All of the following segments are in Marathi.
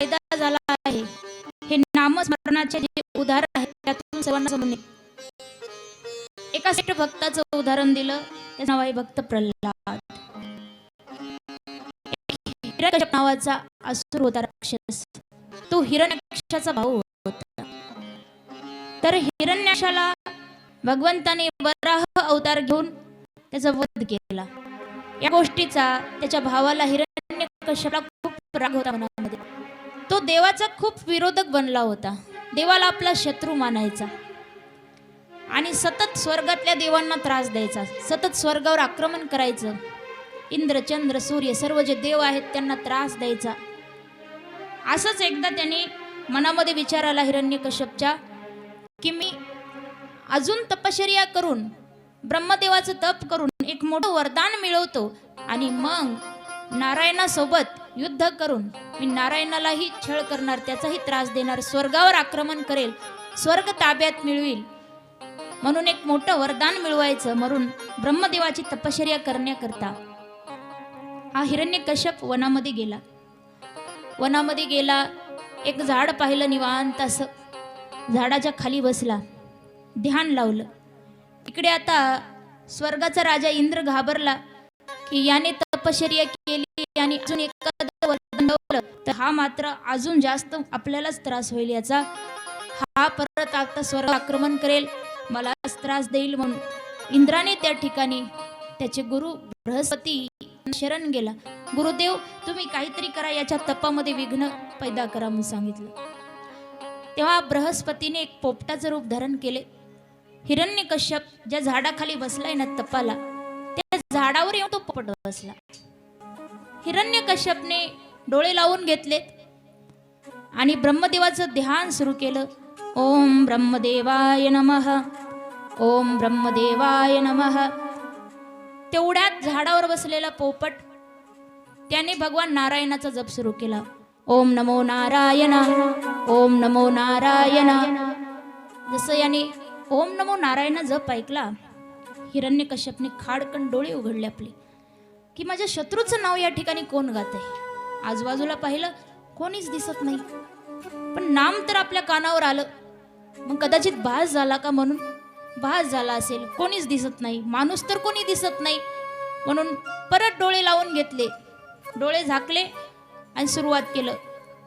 फायदा झाला आहे. हे नामस्मरणाचे जे उदाहरण आहे त्यातून सर्वांना समजणे एका श्रेष्ठ भक्ताचं उदाहरण दिलं त्याचं नाव आहे भक्त प्रल्हाद. हिरण्यकश्यप नावाचा असुर होता राक्षस. तो हिरण्यकशाचा भाऊ होता. तर हिरण्याशाला भगवंताने वराह अवतार घेऊन त्याचा वध केला. या गोष्टीचा त्याच्या भावाला हिरण्यकश्यपला खूप राग होता मनामध्ये. तो देवाचा खूप विरोधक बनला होता. देवाला आपला शत्रू मानायचा. आणि सतत स्वर्गातल्या देवांना त्रास द्यायचा. सतत स्वर्गावर आक्रमण करायचं. इंद्र चंद्र सूर्य सर्व जे देव आहेत त्यांना त्रास द्यायचा. असंच एकदा त्यांनी मनामध्ये विचार आला हिरण्यकश्यपच्या की मी अजून तपश्चर्या करून ब्रह्मदेवाचं तप करून एक मोठं वरदान मिळवतो आणि मग नारायणासोबत युद्ध करून मी नारायणालाही छळ करणार त्याचाही त्रास देणार स्वर्गावर आक्रमण करेल स्वर्ग ताब्यात मिळवील. म्हणून एक मोठं वरदान मिळवायचं म्हणून ब्रह्मदेवाची तपश्चर्या करण्याकरता हा हिरण्यकश्यप वनामध्ये गेला. वनामध्ये गेला एक झाड पाहिलं निवांत असं. झाडाच्या खाली बसला. ध्यान लावलं. इकडे आता स्वर्गाचा राजा इंद्र घाबरला. की याने तपश्चर्या केली आणि अजून एखादं तर हा मात्र अजून जास्त आपल्यालाच त्रास होईल याचा. हा परत आता स्वर्ग आक्रमण करेल. मलाच त्रास देईल म्हणून. इंद्राने त्या ठिकाणी त्याचे गुरु बृहस्पती शरण गेला. गुरुदेव तुम्ही काहीतरी करा याच्या तपामध्ये विघ्न पैदा करा म्हणून सांगितलं. तेव्हा बृहस्पतीने एक पोपटाचं रूप धारण केले. हिरण्यकश्यप ज्या झाडाखाली बसलाय ना तपाला झाडावर येऊन तो पोपट बसला. हिरण्यकश्यपने डोळे लावून घेतलेत आणि ब्रह्मदेवाचं ध्यान सुरू केलं. ओम ब्रह्मदेवाय नमः. ओम ब्रह्मदेवाय नमः. तेवढ्यात झाडावर बसलेला पोपट त्याने भगवान नारायणाचा जप सुरू केला. ओम नमो नारायणा. ओम नमो नारायण. जसं याने ओम नमो नारायण जप ऐकला हिरण्यकश्यपने खाडकन डोळे उघडले आपले. की माझ्या शत्रूचं नाव या ठिकाणी कोण गात आहे आजूबाजूला पाहिलं कोणीच दिसत नाही. पण नाम तर आपल्या कानावर आलं. मग कदाचित भास झाला का म्हणून? भास झाला असेल. कोणीच दिसत नाही. माणूस तर कोणी दिसत नाही. म्हणून परत डोळे लावून घेतले. डोळे झाकले आणि सुरुवात केलं.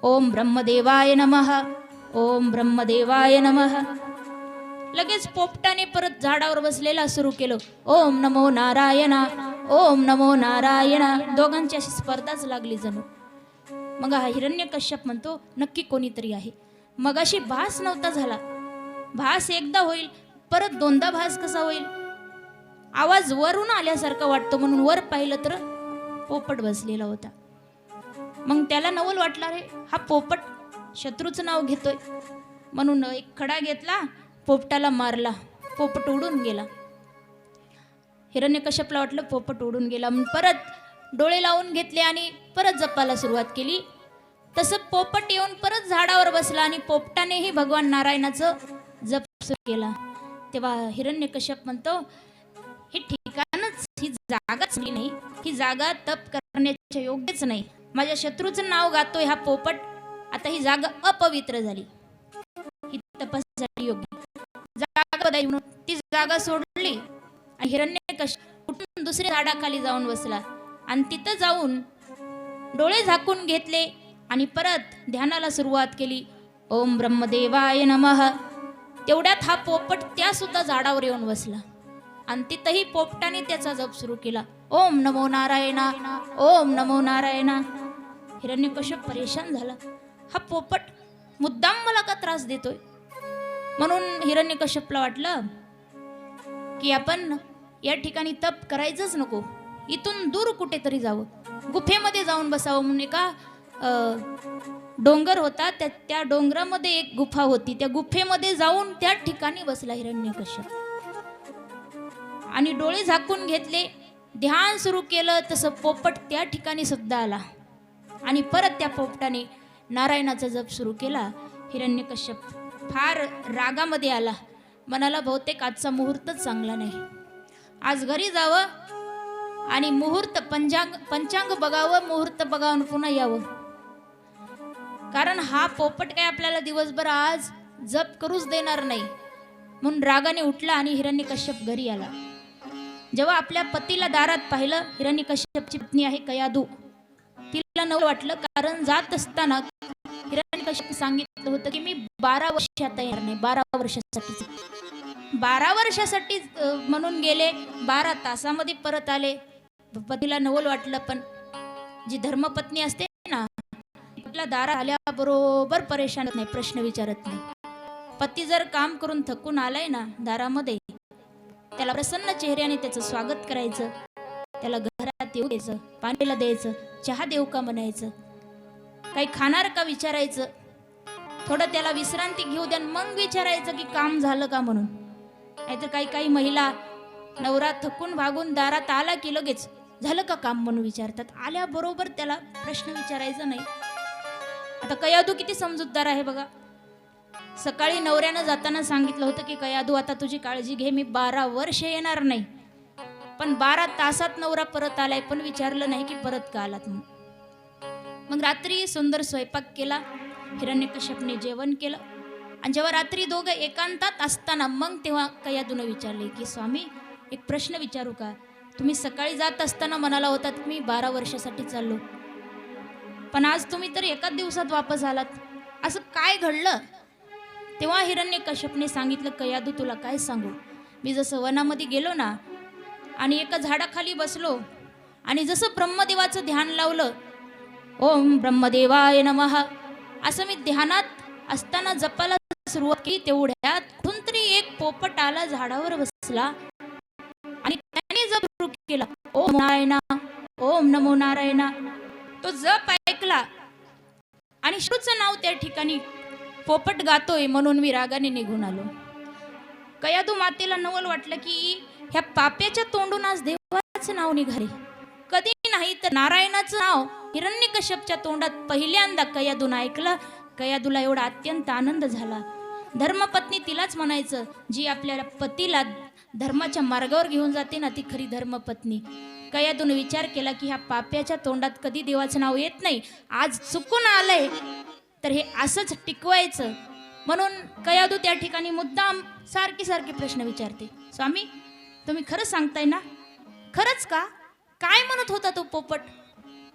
ओम ब्रह्मदेवाय नमः. ओम ब्रह्मदेवाय नमः. लगेच पोपटाने परत झाडावर बसलेला सुरू केलं. ओम नमो नारायणा ओम नमो नारायणा. दोघांची अशी स्पर्धाच लागली जणू. मग हा हिरण्यकश्यप म्हणतो नक्की कोणीतरी आहे. मगाशी भास नव्हता झाला. भास एकदा होईल परत दोनदा भास कसा होईल? आवाज वरून आल्यासारखा वाटतो म्हणून वर पाहिलं तर पोपट बसलेला होता. मग त्याला नवल वाटला रे हा पोपट शत्रूचं नाव घेतोय. म्हणून एक खडा घेतला पोपटाला मारला पोपट उडून गेला. हिरण्यकश्यपला वाटलं पोपट उडून गेला. परत डोळे लावून घेतले आणि परत जपायला सुरुवात केली. तसं पोपट येऊन परत झाडावर बसला आणि पोपटानेही भगवान नारायणाचं जप सुरू केला. तेव्हा हिरण्यकश्यप म्हणतो हे ठिकाणच ही जागाच नाही. ही जागा तप करण्याच्या योग्यच नाही. माझ्या शत्रूचं नाव गातोय हा पोपट. आता ही जागा अपवित्र झाली. योग्य. जागा म्हणून ती जागा सोडली आणि हिरण्यकश कुठून दुसऱ्या झाडाखाली जाऊन बसला. आणि तिथं जाऊन डोळे झाकून घेतले आणि परत ध्यानाला सुरुवात केली. ओम ब्रह्मदेवाय नमः. तेवढ्यात हा पोपट त्या सुद्धा झाडावर येऊन बसला. आणि तिथंही पोपटाने त्याचा जप सुरू केला. ओम नमो नारायणा. ओम नमो नारायणा. हिरण्यकश्यप परेशान झाला. हा पोपट मुद्दाम मला का त्रास देतोय? म्हणून हिरण्यकश्यपला वाटलं की आपण या ठिकाणी तप करायचंच नको. इथून दूर कुठेतरी जावं. गुफेमध्ये जाऊन बसावं म्हणून एका डोंगर होता. त्या त्या डोंगरामध्ये एक गुफा होती. त्या गुफेमध्ये जाऊन त्या ठिकाणी बसला हिरण्यकश्यप. आणि डोळे झाकून घेतले. ध्यान सुरू केलं. तसं पोपट त्या ठिकाणी सुद्धा आला. आणि परत त्या पोपटाने नारायणाचा जप सुरू केला. हिरण्यकश्यप फार रागामध्ये आला. मनाला बहुतेक आजचा मुहूर्तच चांगला नाही. आज घरी जावं आणि मुहूर्त पंचांग पंचांग बघावं मुहूर्त बघावून पुन्हा यावं. कारण कारण हा पोपट काय आपल्याला दिवसभर आज जप करूच देणार नाही. म्हणून रागाने उठला आणि हिरण्य कश्यप घरी आला. जेव्हा आपल्या पतीला दारात पाहिलं हिरण्य कश्यपची पत्नी आहे कयादू. तिला नवं वाटलं कारण जात असताना हिरण्य सांगितलं होतं की मी बारा वर्ष येणार नाही बारा वर्षासाठी. बारा वर्षासाठी म्हणून गेले बारा तासामध्ये परत आले. पतीला नवल वाटलं पण जी धर्मपत्नी असते ना आपल्या दारा आल्याबरोबर परेशान होत नाही प्रश्न विचारत नाही. पती जर काम करून थकून आलाय ना दारामध्ये त्याला प्रसन्न चेहऱ्याने त्याचं स्वागत करायचं त्याला घरात येऊ द्यायचं पाणीला द्यायचं चहा देऊ का म्हणायचं काही खाणार का विचारायचं? थोडं त्याला विश्रांती घेऊ द्या मग विचारायचं की काम झालं का म्हणून. नाहीतर काही काही महिला नवरा थकून भागून दारात आला की लगेच झालं का काम म्हणून विचारतात. आल्याबरोबर त्याला प्रश्न विचारायचा नाही. आता कयादू किती समजूतदार आहे बघा. सकाळी नवऱ्यानं जाताना सांगितलं होतं की कयादू आता तुझी काळजी घे मी बारा वर्ष येणार नाही. पण बारा तासात नवरा परत आलाय. पण विचारलं नाही की परत का आलात म्हणून. मग रात्री सुंदर स्वयंपाक केला हिरण्यकश्यपने जेवण केलं. आणि जेव्हा रात्री दोघं एकांतात असताना मग तेव्हा कयादूनं विचारले की स्वामी एक प्रश्न विचारू का? तुम्ही सकाळी जात असताना म्हणाला होतात की मी बारा वर्षासाठी चाललो. पण आज तुम्ही तर एकाच दिवसात वापस आलात. असं काय घडलं? तेव्हा हिरण्य कश्यपने सांगितलं कयादू तुला काय सांगू? मी जसं वनामध्ये गेलो ना आणि एका झाडाखाली बसलो आणि जसं ब्रह्मदेवाचं ध्यान लावलं ओम ब्रह्मदेवाय नम. असं मी ध्यानात असताना जपाला सुरुवात केली तेवढ्यात कुठून तरी एक पोपट आला झाडावर बसला आणि त्याने जप सुरू केला. ओम नारायणा ओम नमो नारायणा. तो जप ऐकला आणि शिवचं नाव त्या ठिकाणी पोपट गातोय म्हणून मी रागाने निघून आलो. कयादू मातेला नवल वाटलं की ह्या पाप्याच्या तोंडून आज देवाचं नाव निघाले. नाही तर नारायणाचं नाव हिरण्यकश्यपच्या तोंडात पहिल्यांदा कयादून ऐकलं. कयादूला एवढा अत्यंत आनंद झाला. धर्मपत्नी तिलाच म्हणायचं जी आपल्या पतीला धर्माच्या मार्गावर घेऊन जाते ना ती खरी धर्मपत्नी. कयादून विचार केला की ह्या पाप्याच्या तोंडात कधी देवाचं नाव येत नाही? आज चुकून आलंय. तर हे असंच टिकवायचं. म्हणून कयादू त्या ठिकाणी मुद्दाम सारखे सारखे प्रश्न विचारते. स्वामी तुम्ही खरं सांगताय ना? खरंच का? काय म्हणत होता तो पोपट?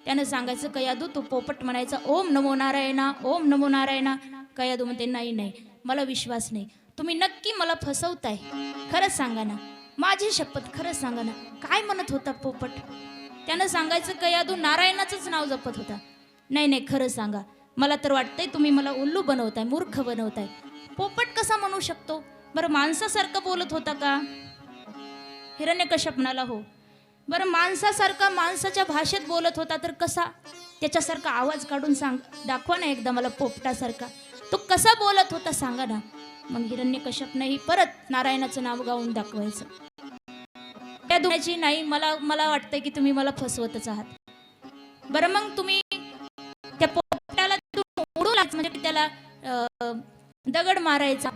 त्यानं सांगायचं कयादू तो पोपट म्हणायचा ओम नमो नारायणा ओम नमो नारायणा. कयादू म्हणते नाही नाही मला विश्वास नाही. तुम्ही नक्की मला फसवताय. खरंच सांगा ना. माझी शपथ खरंच सांगा ना. काय म्हणत होता पोपट? त्यानं सांगायचं कयादू नारायणाचंच नाव जपत होता. नाही नाही खरं सांगा. मला तर वाटतंय तुम्ही मला उल्लू बनवताय मूर्ख बनवताय. पोपट कसा म्हणू शकतो? बरं माणसासारखं बोलत होता का? हिरण्यकश्यप म्हणाला हो. बरं माणसासारखा माणसाच्या भाषेत बोलत होता तर कसा? त्याच्यासारखा आवाज काढून सांग. दाखवा ना एकदा मला पोपटासारखा. तो कसा बोलत होता सांगा ना. मग हिरण्यकश्यपनेही परत नारायणाचं नाव गाऊन दाखवायचं. त्या दुनियाची नाही मला मला वाटतंय की तुम्ही मला फसवतच आहात. बरं मग तुम्ही त्या पोपटाला तिथून उडू म्हणजे त्याला अं, दगड मारायचा.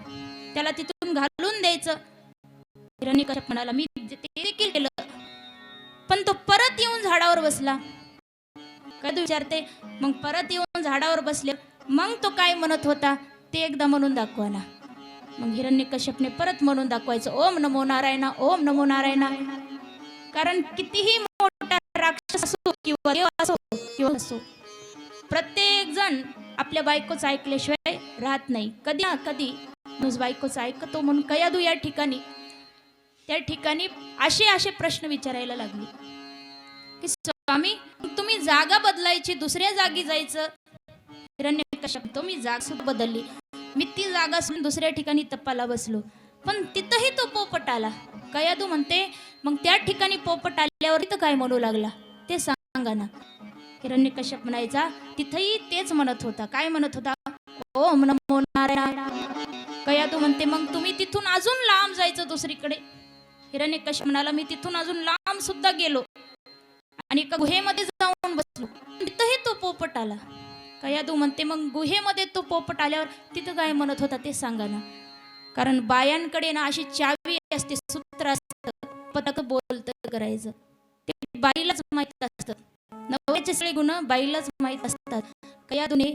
त्याला तिथून घालून द्यायचं. हिरण्यकश्यप म्हणाला मी ते देखील केलं. पण तो परत येऊन झाडावर बसला. काय तू विचारते मग परत येऊन झाडावर बसले मग तो काय म्हणत होता? ते एकदा म्हणून दाखवा ना. मग हिरण्यकश्यपने परत म्हणून दाखवायचं ओम नमो नारायणा ओम नमो नारायणा. कारण कितीही मोठा राक्षस असो किंवा देव असो किंवा असो प्रत्येक जण आपल्या बायकोचं ऐकल्याशिवाय राहत नाही. कधी ना कधी माणूस बायकोचं ऐकतो म्हणून कयादू या ठिकाणी त्या ठिकाणी असे असे प्रश्न विचारायला लागले की स्वामी तुम्ही जागा बदलायची दुसऱ्या जागी जायचं? हिरण्यकश्यप तो मी जागा सुद्धा बदलली. मी ती जागा सोडून दुसऱ्या ठिकाणी तपाला बसलो. पण तिथंही तो पोपट आला. कयादू म्हणते मग त्या ठिकाणी पोपट आल्यावर तिथं काय म्हणू लागला? ते सांगा ना. हिरण्यकश्यप म्हणायचा तिथंही तेच म्हणत होता. काय म्हणत होता? ओम नमो नारायण कयादू म्हणते मग तुम्ही तिथून अजून लांब जायचं दुसरीकडे? हिरण्यकश्यप म्हणाला मी तिथून अजून लांब सुद्धा गेलो. आणि एका गुहेमध्ये जाऊन बसलो. तिथंही तो पोपट आला. कयादू म्हणते मग गुहेमध्ये तो पोपट आल्यावर तिथं काय म्हणत होता ते सांगा ना. कारण बायांकडे ना अशी चावी असते सूत्र असतं पटक बोलत करायचं. ते बाईलाच माहीत असतं. नव्याचे सगळे गुण बाईलाच माहीत असतात. कयादूने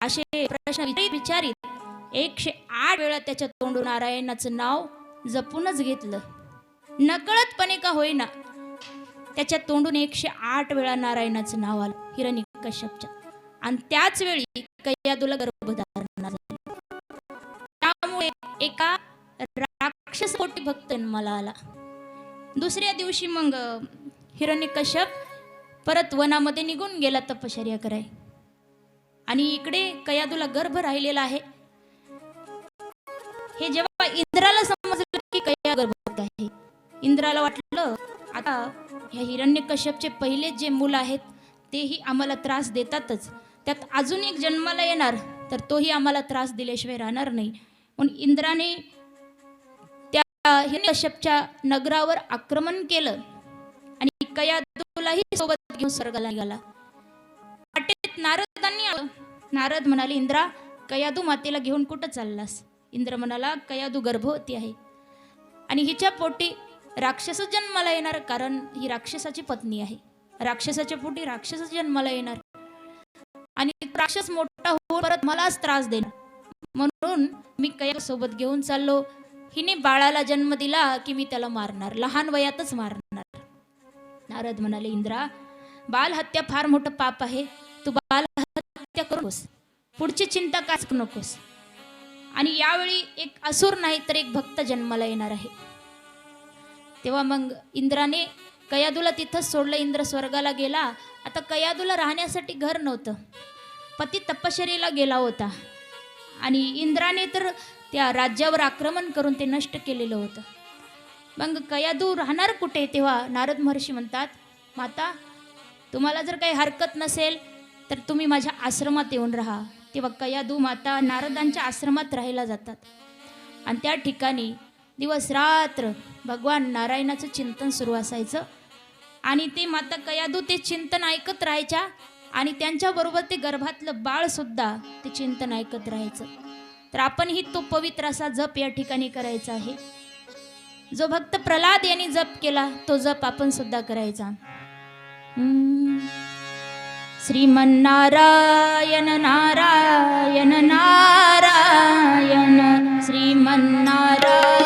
असे प्रश्न विचारित विचारित एकशे आठ वेळा त्याच्या तोंडून नारायणाचं नाव जपूनच घेतलं. नकळतपणे का होईना. त्याच्या तोंडून एकशे आठ वेळा नारायणाचं नाव आलं हिरणी कश्यपच्या आणि त्याच वेळी कैयादूला गर्भधारणा झाली त्यामुळे एका राक्षस कोटी भक्त मला आला. दुसऱ्या दिवशी मग हिरण्य कश्यप परत वनामध्ये निघून गेला तपश्चर्या कराय आणि इकडे कयादूला गर्भ राहिलेला आहे. हे जेव्हा इंद्राला समजलं की कया गर्भ आहे इंद्राला वाटलं आता ह्या हिरण्य कश्यपचे पहिले जे मूल आहेत तेही आम्हाला त्रास देतातच. त्यात अजून एक जन्माला येणार तर तोही आम्हाला त्रास दिल्याशिवाय राहणार नाही. म्हणून इंद्राने त्या हिरण्य कश्यपच्या नगरावर आक्रमण केलं आणि कयादूलाही सोबत घेऊन स्वर्गाला निघाला. वाटेत नारदांनी आलं. नारद म्हणाले इंद्रा कयादू मातेला घेऊन कुठं चाललास? इंद्र म्हणाला कयादू गर्भवती आहे. आणि हिच्या पोटी राक्षस जन्माला येणार कारण ही राक्षसाची पत्नी आहे. राक्षसाच्या पोटी राक्षस जन्माला येणार. आणि राक्षस मोठा होऊन परत मलाच त्रास देणार. म्हणून मी कया सोबत घेऊन चाललो. हिने बाळाला जन्म दिला की मी त्याला मारणार लहान वयातच मारणार. नारद म्हणाले इंद्रा बाल हत्या फार मोठं पाप आहे. तू बाल हत्या करूस पुढची चिंता काच नकोस? आणि यावेळी एक असुर नाही तर एक भक्त जन्माला येणार आहे. तेव्हा मग इंद्राने कयादूला तिथंच सोडलं इंद्र स्वर्गाला गेला. आता कयादूला राहण्यासाठी घर नव्हतं. पती तपश्चरीला गेला होता. आणि इंद्राने तर त्या राज्यावर आक्रमण करून ते नष्ट केलेलं होतं. मग कयादू राहणार कुठे? तेव्हा नारद महर्षी म्हणतात माता तुम्हाला जर काही हरकत नसेल तर तुम्ही माझ्या आश्रमात येऊन राहा. तेव्हा कयादू माता नारदांच्या आश्रमात राहायला जातात. आणि त्या ठिकाणी दिवस रात्र भगवान नारायणाचं चिंतन सुरू असायचं. आणि ते माता कयादू ते चिंतन ऐकत राहायच्या आणि त्यांच्याबरोबर ते गर्भातलं बाळसुद्धा ते चिंतन ऐकत राहायचं. तर आपणही तो पवित्र असा जप या ठिकाणी करायचा आहे. जो भक्त प्रल्हाद यांनी जप केला तो जप आपण सुद्धा करायचा. श्रीमन्नारायण नारायण नारायण श्रीमन्नारायण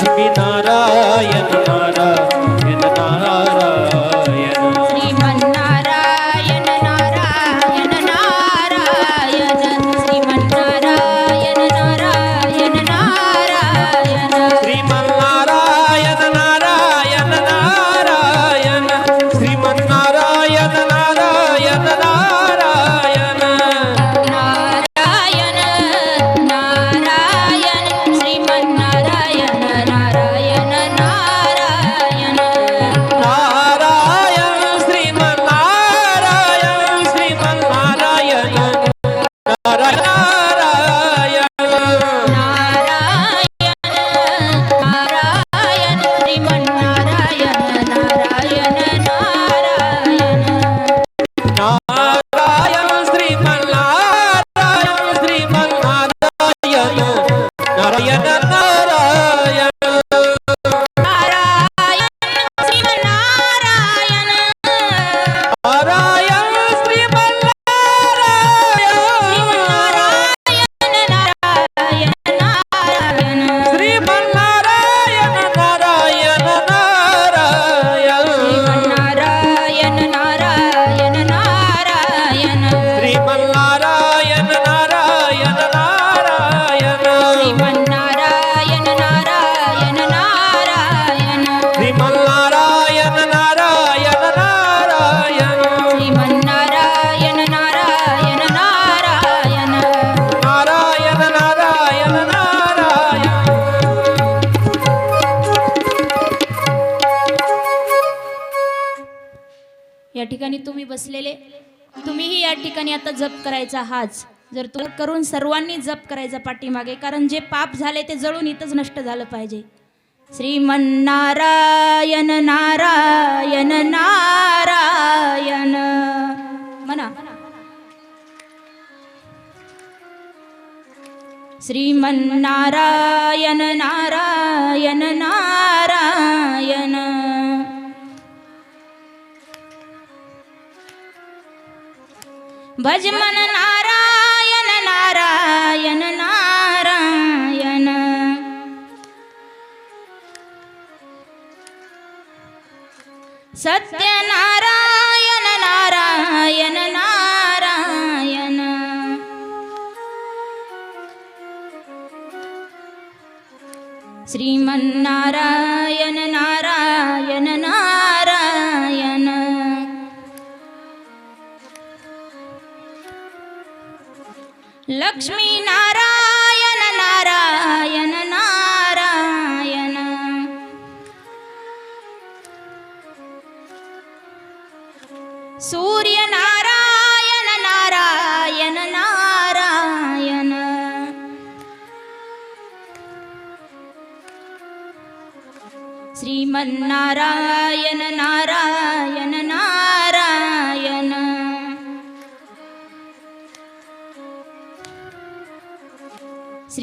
Sipina ठिकाणी तुम्ही बसलेले तुम्हीही या ठिकाणी आता जप करायचा हाच. जर तू करून सर्वांनी जप करायचा पाठीमागे कारण जे पाप झाले ते जळून इथंच नष्ट झालं पाहिजे. श्रीमन्नारायण नारायण नारायण. म्हणा. श्रीमन्नारायण नारायण नारायण. भज मन नारायण नारायण नारायण। सत्य नारायण नारायण नारायण। श्रीमन्नारायण लक्ष्मी नारायण नारायण नारायण। सूर्य नारायण नारायण नारायण। श्रीमन्नारायण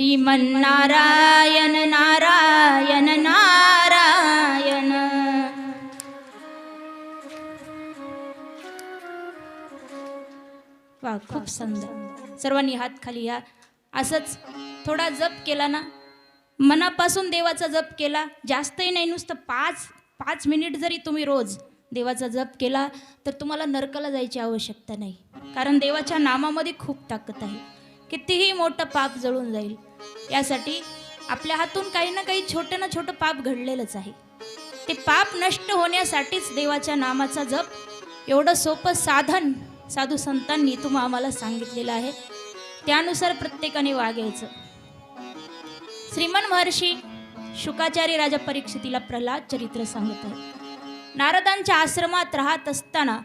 श्रीमन्नारायण नारायण नारायण। वा खूप सुंदर. सर्वांनी हात खाली या. असंच थोडा जप केला ना. मनापासून देवाचा जप केला. जास्तही नाही नुसतं पाच पाच मिनिट जरी तुम्ही रोज देवाचा जप केला तर तुम्हाला नरकाला जायची आवश्यकता नाही. कारण देवाच्या नामामध्ये खूप ताकद आहे. कितीही मोठं पाप जळून जाईल यासाठी आपल्या हातून काही ना काही छोटं ना छोटं पाप घडलेलंच आहे. ते पाप नष्ट होण्यासाठीच देवाच्या नामाचा जप एवढं सोपं साधन साधू संतांनी तुम्हा आम्हाला सांगितलेलं आहे. त्यानुसार प्रत्येकाने वागायचं. श्रीमन महर्षी शुकाचार्य राजा परीक्षितीला प्रल्हाद चरित्र सांगत आहे नारदांच्या आश्रमात राहत असताना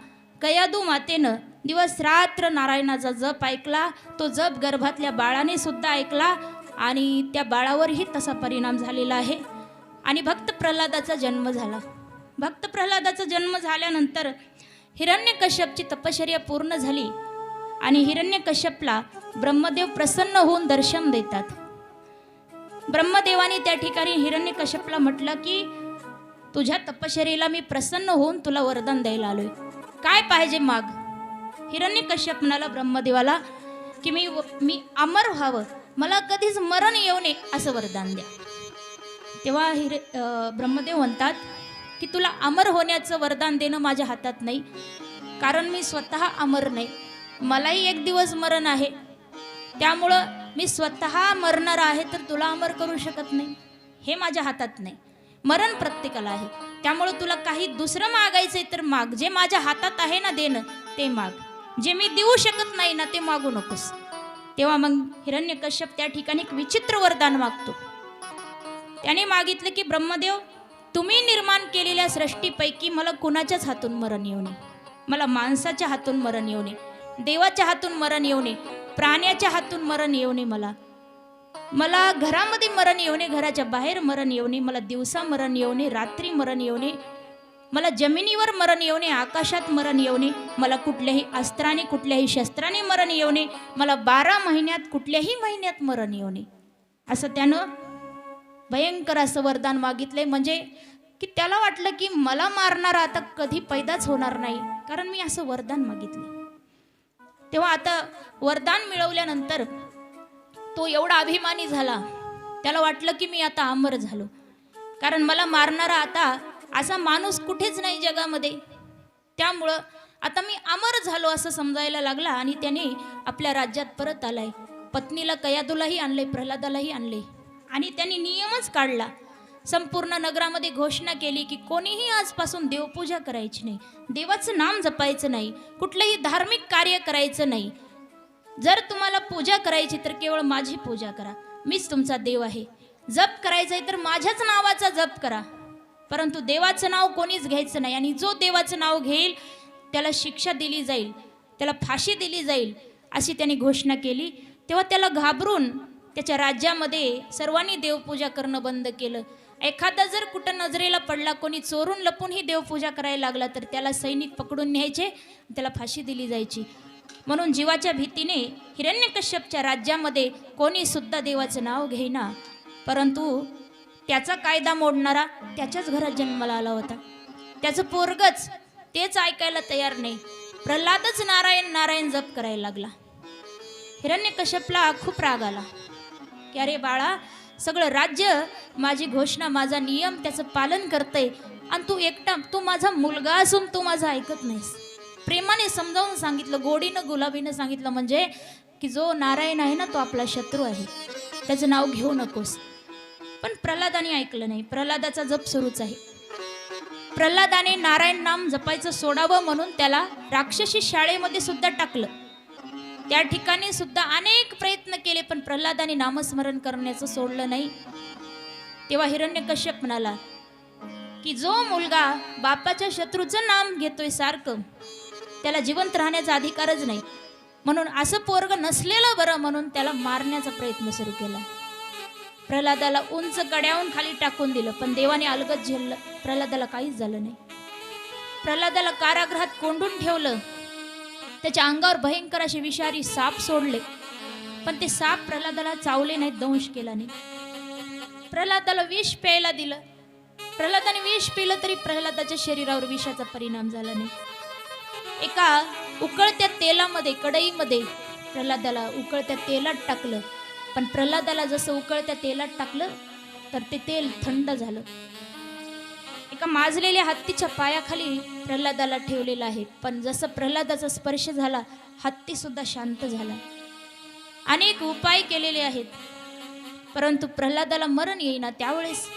कयादू मातेनं दिवस रात्र नारायणाचा जप ऐकला. तो जप गर्भातल्या बाळाने सुद्धा ऐकला. आणि त्या बाळावरही तसा परिणाम झालेला आहे. आणि भक्त प्रल्हादाचा जन्म झाला. भक्त प्रल्हादाचा जन्म झाल्यानंतर हिरण्यकश्यपची तपश्चर्या पूर्ण झाली आणि हिरण्यकश्यपला ब्रह्मदेव प्रसन्न होऊन दर्शन देतात. ब्रह्मदेवाने त्या ठिकाणी हिरण्यकश्यपला म्हटलं की तुझ्या तपश्चर्याला मी प्रसन्न होऊन तुला वरदान द्यायला आलोय. काय पाहिजे माग? हिरण्यकश्यप म्हणाला ब्रह्मदेवाला की मी मी अमर व्हावं. मला कधीच मरण येऊ नये असं वरदान द्या. तेव्हा हिरे ब्रह्मदेव म्हणतात की तुला अमर होण्याचं वरदान देणं माझ्या हातात नाही. कारण मी स्वतः अमर नाही. मलाही एक दिवस मरण आहे. त्यामुळं मी स्वतः मरणार आहे तर तुला अमर करू शकत नाही. हे माझ्या हातात नाही. मरण प्रत्येकाला आहे. त्यामुळं तुला काही दुसरं मागायचं आहे तर माग. जे माझ्या हातात आहे ना देणं ते माग. जे मी देऊ शकत नाही ना ते मागू नकोस. तेव्हा मग हिरण्यकश्यप त्या ठिकाणी एक विचित्र वरदान मागतो. त्याने मागितलं की ब्रह्मदेव तुम्ही निर्माण केलेल्या सृष्टीपैकी मला कुणाच्याच हातून मरण येऊ नये. मला माणसाच्या हातून मरण येऊ नये देवाच्या हातून मरण येऊ नये प्राण्याच्या हातून मरण येऊ नये मला. मला घरामध्ये मरण येऊ नये घराच्या बाहेर मरण येऊ नये मला दिवसा मरण येऊ नये रात्री मरण येऊ नये मला जमिनीवर मरण येऊ नये आकाशात मरण येऊ नये मला कुठल्याही अस्त्राने कुठल्याही शस्त्राने मरण येऊ नये मला बारा महिन्यात कुठल्याही महिन्यात मरण येऊ नये. असं त्यानं भयंकर असं वरदान मागितलंय. म्हणजे की त्याला वाटलं की मला मारणारा आता कधी पैदाच होणार नाही कारण मी असं वरदान मागितलं तेव्हा आता वरदान मिळवल्यानंतर तो एवढा अभिमानी झाला. त्याला वाटलं की मी आता अमर झालो. कारण मला मारणारा आता असा माणूस कुठेच नाही जगामध्ये. त्यामुळं आता मी अमर झालो असं समजायला लागला आणि त्याने आपल्या राज्यात परत आलाय. पत्नीला कयादूलाही आणले प्रल्हादालाही आणले आणि त्यांनी नियमच काढला. संपूर्ण नगरामध्ये घोषणा केली की कोणीही आजपासून देवपूजा करायची नाही. देवाचं नाम जपायचं नाही. कुठलंही धार्मिक कार्य करायचं नाही. जर तुम्हाला पूजा करायची तर केवळ माझी पूजा करा. मीच तुमचा देव आहे. जप करायचं आहे तर माझ्याच नावाचा जप करा. परंतु देवाचं नाव कोणीच घ्यायचं नाही. आणि जो देवाचं नाव घेईल त्याला शिक्षा दिली जाईल त्याला फाशी दिली जाईल अशी त्यांनी घोषणा केली. तेव्हा त्याला घाबरून त्याच्या राज्यामध्ये सर्वांनी देवपूजा करणं बंद केलं. एखादा जर कुठं नजरेला पडला कोणी चोरून लपूनही देवपूजा करायला लागला तर त्याला सैनिक पकडून न्यायचे त्याला फाशी दिली जायची. म्हणून जीवाच्या भीतीने हिरण्यकश्यपच्या राज्यामध्ये कोणीसुद्धा देवाचं नाव घेईना. परंतु त्याचा कायदा मोडणारा त्याच्याच घरात जन्माला आला होता. त्याचं पोरगच तेच ऐकायला तयार नाही. प्रल्हादच नारायण नारायण जप करायला लागला. हिरण्यकश्यपला खूप राग आला. की अरे बाळा सगळं राज्य माझी घोषणा माझा नियम त्याचं पालन करतंय. आणि तू एकटा तू माझा मुलगा असून तू माझं ऐकत नाहीस. प्रेमाने समजावून सांगितलं गोडीनं गुलाबीनं सांगितलं म्हणजे की जो नारायण आहे ना तो आपला शत्रू आहे. त्याचं नाव घेऊ नकोस. पण प्रल्हादाने ऐकलं नाही. प्रल्हादाचा जप सुरूच आहे. प्रल्हादाने नारायण नाम जपायचं सोडावं म्हणून त्याला राक्षसी शाळेमध्ये सुद्धा टाकलं. त्या ठिकाणी सुद्धा अनेक प्रयत्न केले पण प्रल्हादाने नामस्मरण करण्याचं सोडलं नाही. तेव्हा हिरण्यकश्यप म्हणाला की जो मुलगा बापाच्या शत्रूचं नाम घेतोय सारखं त्याला जिवंत राहण्याचा अधिकारच नाही. म्हणून असं पोरग नसलेलं बरं म्हणून त्याला मारण्याचा प्रयत्न सुरू केला. प्रल्हादाला उंच गड्याहून खाली टाकून दिलं पण देवाने अलगत झेललं. प्रल्हादाला काहीच झालं नाही. प्रल्हादाला कारागृहात कोंडून ठेवलं. त्याच्या अंगावर भयंकर असे विषारी साप सोडले पण ते साप प्रल्हादाला चावले नाहीत दंश केला नाही. प्रल्हादाला विष प्यायला दिलं. प्रल्हादाने विष पिलं तरी प्रल्हादाच्या शरीरावर विषाचा परिणाम झाला नाही. एका उकळत्या तेलामध्ये कढईमध्ये प्रल्हादाला उकळत्या तेलात टाकलं. पण प्रल्हादाला जसं उकळत्या तेलात टाकलं तर ते तेल थंड झालं. एका माजलेल्या हत्तीच्या पायाखाली प्रल्हादाला ठेवलेलं आहे. पण जसं प्रल्हादाचा स्पर्श झाला हत्ती सुद्धा शांत झाला. अनेक उपाय केलेले आहेत. परंतु प्रल्हादाला मरण येईना त्यावेळेस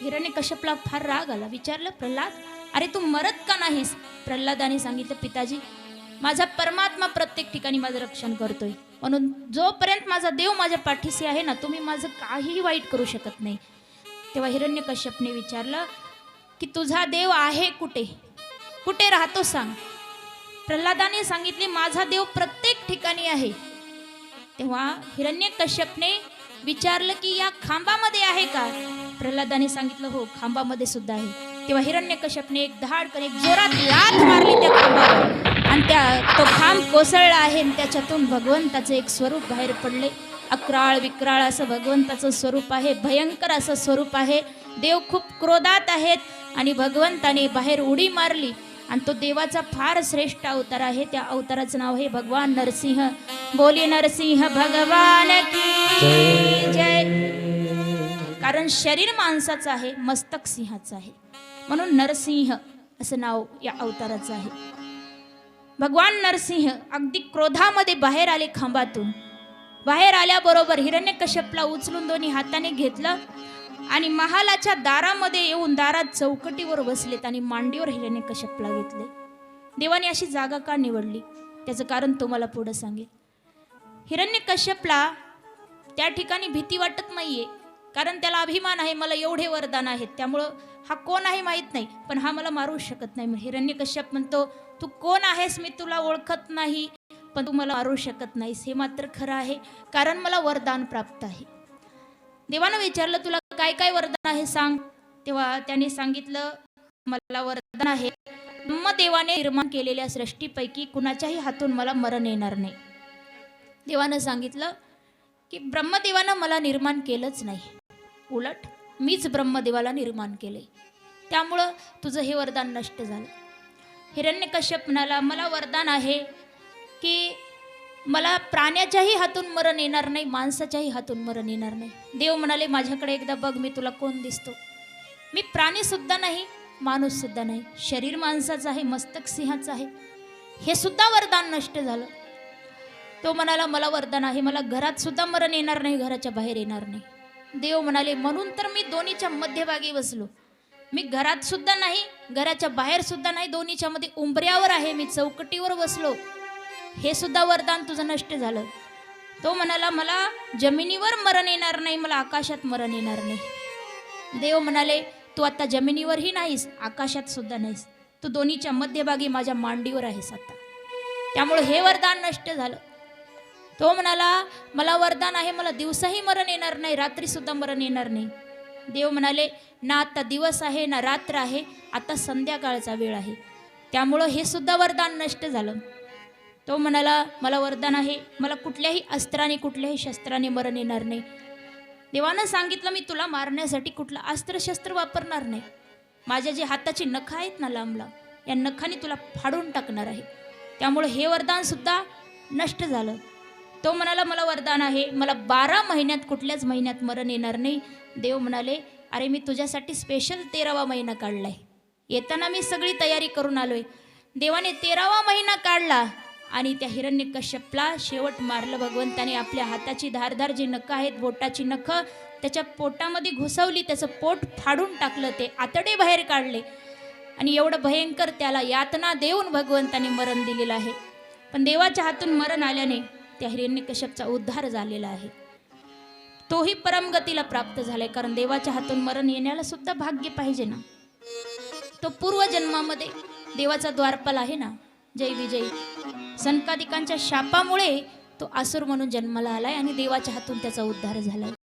हिरण्य कश्यपला फार राग आला. विचारलं प्रल्हाद अरे तू मरत का नाहीस? प्रल्हादाने सांगितलं पिताजी माझा परमात्मा प्रत्येक ठिकाणी माझं रक्षण करतोय. म्हणून जोपर्यंत माझा देव माझ्या पाठीशी आहे ना तुम्ही माझं काहीही वाईट करू शकत नाही. तेव्हा हिरण्य कश्यपने विचारलं की तुझा देव आहे कुठे? कुठे राहतो सांग. प्रल्हादाने सांगितले माझा देव प्रत्येक ठिकाणी आहे. तेव्हा हिरण्य कश्यपने विचारलं की या खांबामध्ये आहे का? प्रल्हादाने सांगितलं हो खांबामध्ये सुद्धा आहे. तेव्हा हिरण्य कश्यपने एक धाडकन एक जोरात लाथ मारली त्या खांबावर. आणि त्या तो खांब कोसळला आहे आणि त्याच्यातून भगवंताचं एक स्वरूप बाहेर पडले. अक्राळ विक्राळ असं भगवंताचं स्वरूप आहे. भयंकर असं स्वरूप आहे. देव खूप क्रोधात आहेत आणि भगवंताने बाहेर उडी मारली. आणि तो देवाचा फार श्रेष्ठ अवतार आहे. त्या अवताराचं नाव आहे भगवान नरसिंह. बोली नरसिंह भगवान की जय. कारण शरीर माणसाचं आहे मस्तक सिंहाचं आहे. म्हणून नरसिंह असं नाव या अवताराचं आहे. भगवान नरसिंह अगदी क्रोधामध्ये बाहेर आले खांबातून. बाहेर आल्याबरोबर हिरण्यकश्यपला उचलून दोन्ही हाताने घेतलं आणि महालाच्या दारामध्ये येऊन दारात चौकटीवर बसलेत आणि मांडीवर हिरण्यकश्यपला घेतले. देवाने अशी जागा का निवडली? त्याचं कारण तुम्हाला पुढं सांगेल हिरण्यकश्यपला त्या ठिकाणी भीती वाटत नाहीये. कारण त्याला अभिमान आहे मला एवढे वरदान आहेत. त्यामुळं हा कोण आहे माहीत नाही पण हा मला मारू शकत नाही. हिरण्य कश्यप म्हणतो तू कोण आहेस मी तुला ओळखत नाही पण तू मला मारू शकत नाहीस. हे मात्र खरं आहे कारण मला वरदान प्राप्त आहे. देवानं विचारलं तुला काय काय वरदान आहे सांग. तेव्हा त्याने सांगितलं मला वरदान आहे ब्रह्मदेवाने निर्माण केलेल्या सृष्टीपैकी कुणाच्याही हातून मला मरण येणार नाही. देवानं सांगितलं की ब्रह्मदेवानं मला निर्माण केलंच नाही. उलट मीच ब्रह्मदेवाला निर्माण केले. त्यामुळं तुझं हे वरदान नष्ट झालं. हिरण्यकश्यप म्हणाला मला वरदान आहे की मला प्राण्याच्याही हातून मरण येणार नाही माणसाच्याही हातून मरण येणार नाही. देव म्हणाले माझ्याकडे एकदा बघ मी तुला कोण दिसतो. मी प्राणीसुद्धा नाही माणूससुद्धा नाही. शरीर माणसाचं आहे मस्तक सिंहाचं आहे. हे सुद्धा वरदान नष्ट झालं. तो म्हणाला मला वरदान आहे मला घरात सुद्धा मरण येणार नाही घराच्या बाहेर येणार नाही. देव म्हणाले म्हणून तर मी दोन्हीच्या मध्यभागी बसलो. मी घरात सुद्धा नाही घराच्या बाहेर सुद्धा नाही दोन्हीच्या मध्ये उंबऱ्यावर आहे. मी चौकटीवर बसलो. हे सुद्धा वरदान तुझं नष्ट झालं. तो म्हणाला मला जमिनीवर मरण येणार नाही मला आकाशात मरण येणार नाही. देव म्हणाले तू आता जमिनीवरही नाहीस आकाशात सुद्धा नाहीस. तू दोन्हीच्या मध्यभागी माझ्या मांडीवर आहेस आता. त्यामुळे हे वरदान नष्ट झालं. तो म्हणाला मला वरदान आहे मला दिवसाही मरण येणार नाही रात्रीसुद्धा मरण येणार नाही. देव म्हणाले ना आता दिवस आहे ना रात्र आहे आता संध्याकाळचा वेळ आहे. त्यामुळं हे सुद्धा वरदान नष्ट झालं. तो म्हणाला मला वरदान आहे मला कुठल्याही अस्त्राने कुठल्याही शस्त्राने मरण येणार नाही. देवानं सांगितलं मी तुला मारण्यासाठी कुठलं अस्त्रशस्त्र वापरणार नाही. माझ्या जे हाताची नखं आहेत ना लांब लांब या नखाने तुला फाडून टाकणार आहे. त्यामुळे हे वरदानसुद्धा नष्ट झालं. तो म्हणाला मला वरदान आहे. मला बारा महिन्यात कुठल्याच महिन्यात मरण येणार नाही. देव म्हणाले अरे मी तुझ्यासाठी स्पेशल तेरावा महिना काढलाय. येताना मी सगळी तयारी करून आलोय. देवाने तेरावा महिना काढला आणि त्या हिरण्य कश्यपला शेवट मारलं. भगवंताने आपल्या हाताची धारधार जी नखं आहेत बोटाची नखं त्याच्या पोटामध्ये घुसवली. त्याचं पोट फाडून टाकलं. ते आतडे बाहेर काढले. आणि एवढं भयंकर त्याला यातना देऊन भगवंताने मरण दिलेलं आहे. पण देवाच्या हातून मरण आल्याने त्या हिरण्यकश्यपचा उद्धार झालेला आहे. तोही परमगतीला प्राप्त झालाय कारण देवाच्या हातून मरण येण्याला सुद्धा भाग्य पाहिजे ना. तो पूर्वजन्मामध्ये देवाचा द्वारपाल आहे ना जय विजयी. सनकादिकांच्या शापामुळे तो आसूर म्हणून जन्माला आलाय आणि देवाच्या हातून त्याचा उद्धार झालाय.